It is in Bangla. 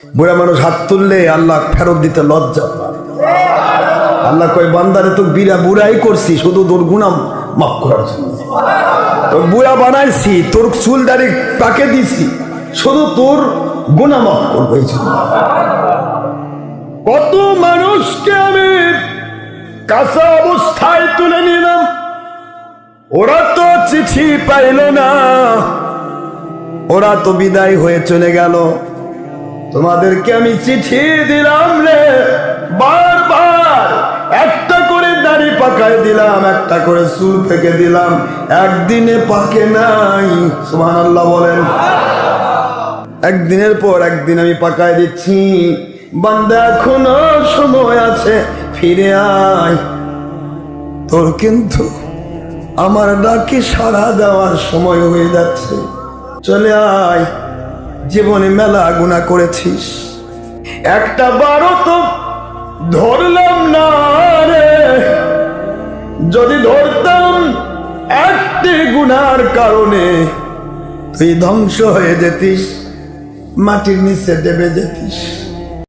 বুড়া মানুষ হাত তুললে আল্লাহ ফেরত দিতে লজ্জা আল্লাহ কয়, বান্দারে তো বিরা বুড়াই করছি, শুধু তোর গুনাম মাফ করার জন্য। তোর বুড়া বানাইছি, তোর চুল দাড়ি পাকে দিছি, শুধু তোর গুনা মাফ করব কত মানুষকে আমি কাঁচা অবস্থায় তুলে নিলাম। ওরা তো চিঠি পাইল না, ওরা তো বিদায় হয়ে চলে গেল। তোমাদেরকে আমি চিঠি দিলাম রে। বারবার একটা করে দাড়ি পাকায় দিলাম, একটা করে চুল ফেকে দিলাম। একদিনে পাকে নাই সুমান আল্লাহ বলেন। একদিনের পর একদিন আমি পাকায় দিচ্ছি। বান্দা এখনও সময় আছে, ফিরে আয়। তোর কিন্তু আমার ডাকে সাড়া দেওয়ার সময় হয়ে যাচ্ছে। চলে আয়। জীবনে মেলা গুণা করেছিস। একটা বারো তো ধরলাম না রে। যদি ধরতাম একটি গুনার কারণে তুই ধ্বংস হয়ে যেতিস, মাটির নিচে দেবে যেতিস।